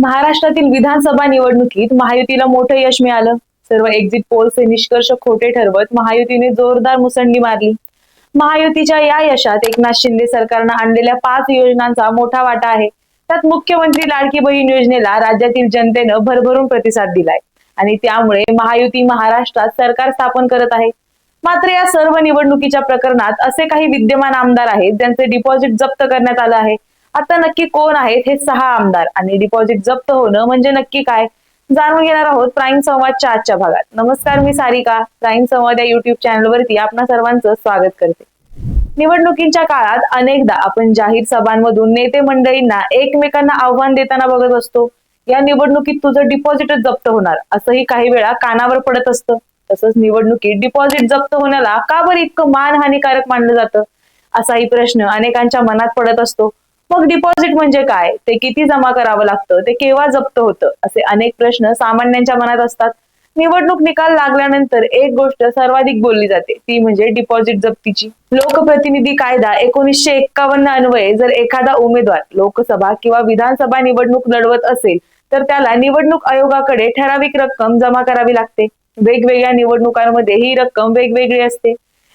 महाराष्ट्रातील विधानसभा निवडणुकीत महायुतीला मोठं यश मिळालं. सर्व एक्झिट पोलचे निष्कर्ष खोटे ठरवत महायुतीने जोरदार मुसंडी मारली. महायुतीच्या या यशात एकनाथ शिंदे सरकारनं आणलेल्या पाच योजनांचा मोठा वाटा आहे. त्यात मुख्यमंत्री लाडकी बहीण योजनेला राज्यातील जनतेनं भरभरून प्रतिसाद दिलाय. आणि त्यामुळे महायुती महाराष्ट्रात सरकार स्थापन करत आहे. मात्र या सर्व निवडणुकीच्या प्रकरणात असे काही विद्यमान आमदार आहेत ज्यांचे डिपॉझिट जप्त करण्यात आलं आहे. आता नक्की कोण आहेत हे सहा आमदार आणि डिपॉझिट जप्त होणं म्हणजे नक्की काय? जाणून घेणार आहोत प्राईम संवादच्या आजच्या भागात. नमस्कार मी सारिका. प्राईम संवाद या युट्यूब चॅनलवरती आपणा सर्वांचं स्वागत करते. निवडणुकींच्या काळात अनेकदा आपण जाहीर सभांमधून नेते मंडळींना एकमेकांना आव्हान देताना बघत असतो. या निवडणुकीत तुझं डिपॉझिटच जप्त होणार असंही काही वेळा कानावर पडत असतं. तसंच निवडणुकीत डिपॉझिट जप्त होण्याला का बरं इतकं मानहानिकारक मानलं जातं? असाही प्रश्न अनेकांच्या मनात पडत असतो. मग डिपॉझिट म्हणजे काय? ते किती जमा करावं लागतं? ते केव्हा जप्त होतं? असे अनेक प्रश्न सामान्यांच्या मनात असतात. निवडणूक निकाल लागल्यानंतर एक गोष्ट सर्वाधिक बोलली जाते. ती म्हणजे डिपॉझिट जप्तीची. लोकप्रतिनिधी कायदा एकोणीसशे एक्कावन्न अन्वये जर एखादा उमेदवार लोकसभा किंवा विधानसभा निवडणूक लढवत असेल तर त्याला निवडणूक आयोगाकडे ठराविक रक्कम जमा करावी लागते. वेगवेगळ्या निवडणुकांमध्ये ही रक्कम वेगवेगळी असते.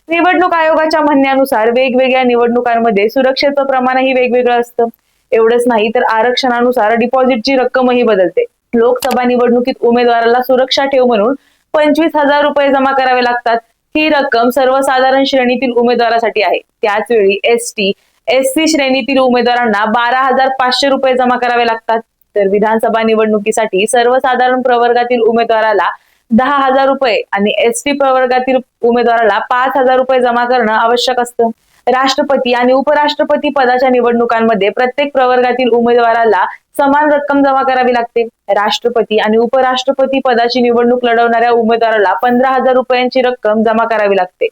निवडणूक आयोगाच्या म्हणण्यानुसार वेगवेगळ्या निवडणुकांमध्ये सुरक्षेचं प्रमाणही वेगवेगळं असतं. एवढंच नाही तर आरक्षणानुसार डिपॉझिटची रक्कमही बदलते. लोकसभा निवडणुकीत उमेदवाराला सुरक्षा ठेव म्हणून पंचवीस हजार रुपये जमा करावे लागतात. ही रक्कम सर्वसाधारण श्रेणीतील उमेदवारासाठी आहे. त्याच वेळी एस टी एस सी श्रेणीतील उमेदवारांना बारा हजार पाचशे रुपये जमा करावे लागतात. तर विधानसभा निवडणुकीसाठी सर्वसाधारण प्रवर्गातील उमेदवाराला दहा हजार रुपये आणि एस टी प्रवर्गातील उमेदवाराला पाच हजार रुपये जमा करणं आवश्यक असतं. राष्ट्रपती आणि उपराष्ट्रपती पदाच्या निवडणुकांमध्ये प्रत्येक प्रवर्गातील उमेदवाराला समान रक्कम जमा करावी लागते. राष्ट्रपती आणि उपराष्ट्रपती पदाची निवडणूक लढवणाऱ्या उमेदवाराला पंधरा हजार रुपयांची रक्कम जमा करावी लागते.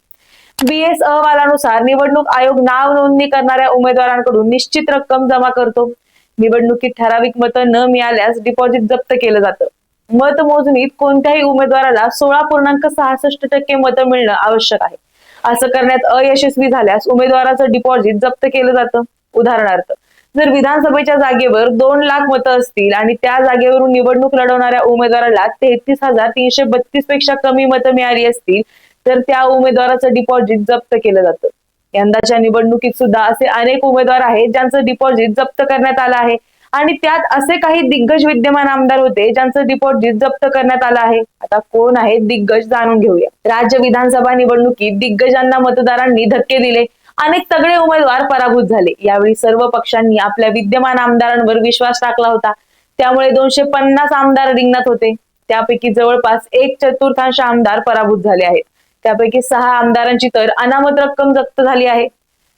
बीएस अहवालानुसार निवडणूक आयोग नाव नोंदणी करणाऱ्या उमेदवारांकडून निश्चित रक्कम जमा करतो. निवडणुकीत ठराविक मतं न मिळाल्यास डिपॉझिट जप्त केलं जातं. मतमोजणीत कोणत्याही उमेदवाराला सोळा पूर्णांक सहासष्ट टक्के मतं मिळणं आवश्यक आहे. असं करण्यात अयशस्वी झाल्यास उमेदवाराचं डिपॉझिट जप्त केलं जातं. उदाहरणार्थ जर विधानसभेच्या जागेवर दोन लाख मतं असतील आणि त्या जागेवरून निवडणूक लढवणाऱ्या उमेदवाराला तेहतीस हजार तीनशे बत्तीसपेक्षा कमी मतं मिळाली असतील तर त्या उमेदवाराचं डिपॉझिट जप्त केलं जातं. यंदाच्या निवडणुकीत सुद्धा असे अनेक उमेदवार आहेत ज्यांचं डिपॉझिट जप्त करण्यात आलं आहे. आणि त्यात असे काही दिग्गज विद्यमान आमदार होते ज्यांचं डिपॉझिट जप्त करण्यात आलं आहे. आता कोण आहे? दिग्गज जाणून घेऊया. राज्य विधानसभा निवडणुकीत दिग्गजांना मतदारांनी धक्के दिले. अनेक तगडे उमेदवार पराभूत झाले. यावेळी सर्व पक्षांनी आपल्या विद्यमान आमदारांवर विश्वास टाकला होता. त्यामुळे दोनशे पन्नास आमदार रिंगणात होते. त्यापैकी जवळपास एक चतुर्थांश आमदार पराभूत झाले आहेत. त्यापैकी सहा आमदारांची तर अनामत रक्कम जप्त झाली आहे.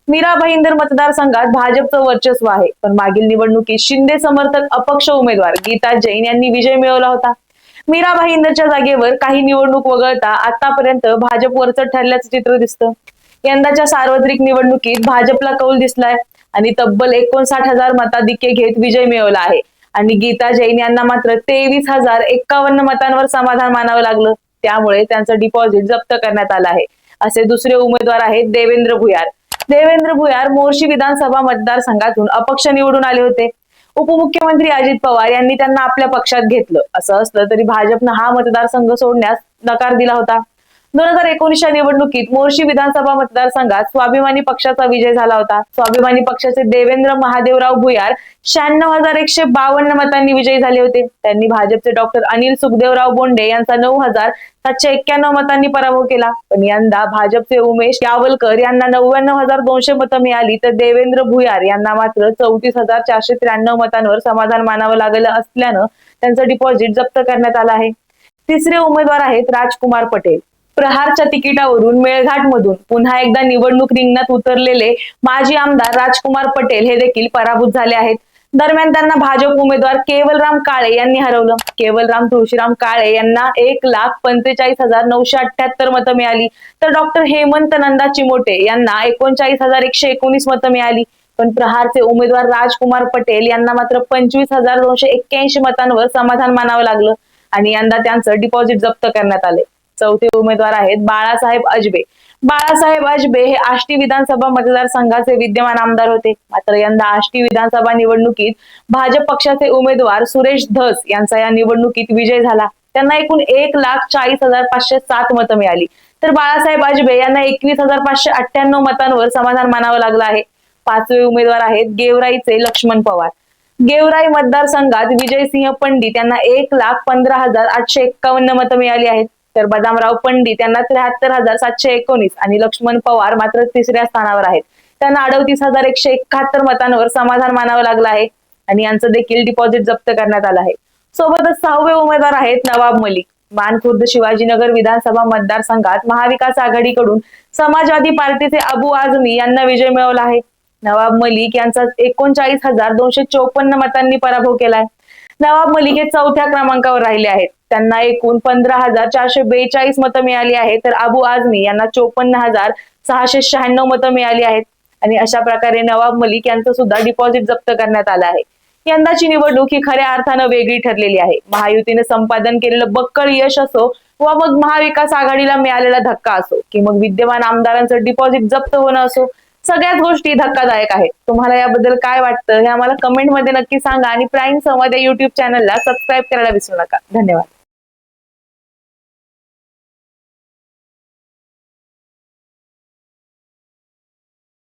मीरा भाईंदर मतदारसंघात भाजपचं वर्चस्व आहे. पण मागील निवडणुकीत शिंदे समर्थक अपक्ष उमेदवार गीता जैन यांनी विजय मिळवला होता. मीरा भाईंदरच्या जागेवर काही निवडणूक वगळता आतापर्यंत भाजप वरचढ ठरल्याचं चित्र दिसतं. यंदाच्या सार्वत्रिक निवडणुकीत भाजपला कौल दिसलाय आणि तब्बल एकोणसाठ हजार मताधिक्य घेत विजय मिळवला आहे. आणि गीता जैन यांना मात्र तेवीस हजार एक्कावन्न मतांवर समाधान मानावं लागलं. त्यामुळे त्यांचं डिपॉझिट जप्त करण्यात आलं आहे. असे दुसरे उमेदवार आहेत देवेंद्र भुयार. देवेंद्र भुयार मोर्शी विधानसभा मतदारसंघातून अपक्ष निवडून आले होते. उपमुख्यमंत्री अजित पवार यांनी त्यांना आपल्या पक्षात घेतलं. असं असलं तरी भाजपनं हा मतदारसंघ सोडण्यास नकार दिला होता. दोन हजार एकोणीसच्या निवडणुकीत मोर्शी विधानसभा मतदारसंघात स्वाभिमानी पक्षाचा विजय झाला होता. स्वाभिमानी पक्षाचे देवेंद्र महादेवराव भुयार शहाण्णव हजार एकशे बावन्न मतांनी विजयी झाले होते. त्यांनी भाजपचे डॉक्टर अनिल सुखदेवराव बोंडे यांचा नऊ हजार सातशे एक्क्याण्णव मतांनी पराभव केला. पण यंदा भाजपचे उमेश यावलकर यांना नव्याण्णव हजार दोनशे मतं मिळाली तर देवेंद्र भुयार यांना मात्र चौतीस हजार चारशे त्र्याण्णव मतांवर समाधान मानावं लागलं असल्यानं त्यांचं डिपॉझिट जप्त करण्यात आलं आहे. तिसरे उमेदवार आहेत राजकुमार पटेल. प्रहारच्या तिकिटावरून मेळघाट मधून पुन्हा एकदा निवडणूक रिंगणात उतरलेले माजी आमदार राजकुमार पटेल हे देखील पराभूत झाले आहेत. दरम्यान त्यांना भाजप उमेदवार केवलराम काळे यांनी हरवलं. केवलराम तुळशीराम काळे यांना एक लाख पंचेचाळीस हजार नऊशे अठ्याहत्तर मतं मिळाली. तर डॉक्टर हेमंत नंदा चिमोटे यांना एकोणचाळीस हजार एकशे एकोणीस मतं मिळाली. पण प्रहारचे उमेदवार राजकुमार पटेल यांना मात्र पंचवीस हजार दोनशे एक्क्याऐंशी मतांवर समाधान मानावं लागलं आणि यंदा त्यांचं डिपॉझिट जप्त करण्यात आले चौथे उमेदवार आहेत बाळासाहेब अजबे. बाळासाहेब अजबे हे आष्टी विधानसभा मतदारसंघाचे विद्यमान आमदार होते. मात्र यंदा आष्टी विधानसभा निवडणुकीत भाजप पक्षाचे उमेदवार सुरेश धस यांचा या निवडणुकीत विजय झाला. त्यांना एकूण एक लाख चाळीस हजार पाचशे सात मतं मिळाली. तर बाळासाहेब अजबे यांना एकवीस हजार पाचशे अठ्ठ्याण्णव मतांवर समाधान मानावं लागलं आहे. पाचवे उमेदवार आहेत गेवराईचे लक्ष्मण पवार. गेवराई मतदारसंघात विजयसिंह पंडित यांना एक लाख पंधरा हजार आठशे एक्कावन्न मतं मिळाली आहेत. तर बदामराव पंडित यांना त्र्याहत्तर हजार सातशे एकोणीस आणि लक्ष्मण पवार मात्र तिसऱ्या स्थानावर आहेत. त्यांना अडतीस हजार एकशे एकाहत्तर मतांवर समाधान मानावं लागलं आहे आणि यांचं देखील डिपॉझिट जप्त करण्यात आलं आहे. सोबतच सहावे उमेदवार आहेत नवाब मलिक. मानखुर्द शिवाजीनगर विधानसभा मतदारसंघात महाविकास आघाडीकडून समाजवादी पार्टीचे अबू आझमी यांना विजय मिळवला आहे. नवाब मलिक यांचा एकोणचाळीस हजार दोनशे चोपन्न मतांनी पराभव केलाय. नवाब मलिक हे चौथ्या क्रमांकावर राहिले आहेत. त्यांना एकूण पंधरा हजार चारशे बेचाळीस मतं मिळाली आहेत. तर अबू आझमी यांना चोपन्न हजार सहाशे शहाण्णव मतं मिळाली आहेत. आणि अशा प्रकारे नवाब मलिक यांचं सुद्धा डिपॉझिट जप्त करण्यात आलं आहे. यंदाची निवडणूक ही खऱ्या अर्थानं वेगळी ठरलेली आहे. महायुतीने संपादन केलेलं बक्कळ यश असो व मग महाविकास आघाडीला मिळालेला धक्का असो की मग विद्यमान आमदारांचं डिपॉझिट जप्त होणं असो सगळ्याच गोष्टी धक्कादायक आहेत. तुम्हाला याबद्दल काय वाटतं हे आम्हाला कमेंटमध्ये नक्की सांगा आणि प्राईम संवाद या युट्यूब चॅनलला सबस्क्राईब करायला विसरू नका. धन्यवाद.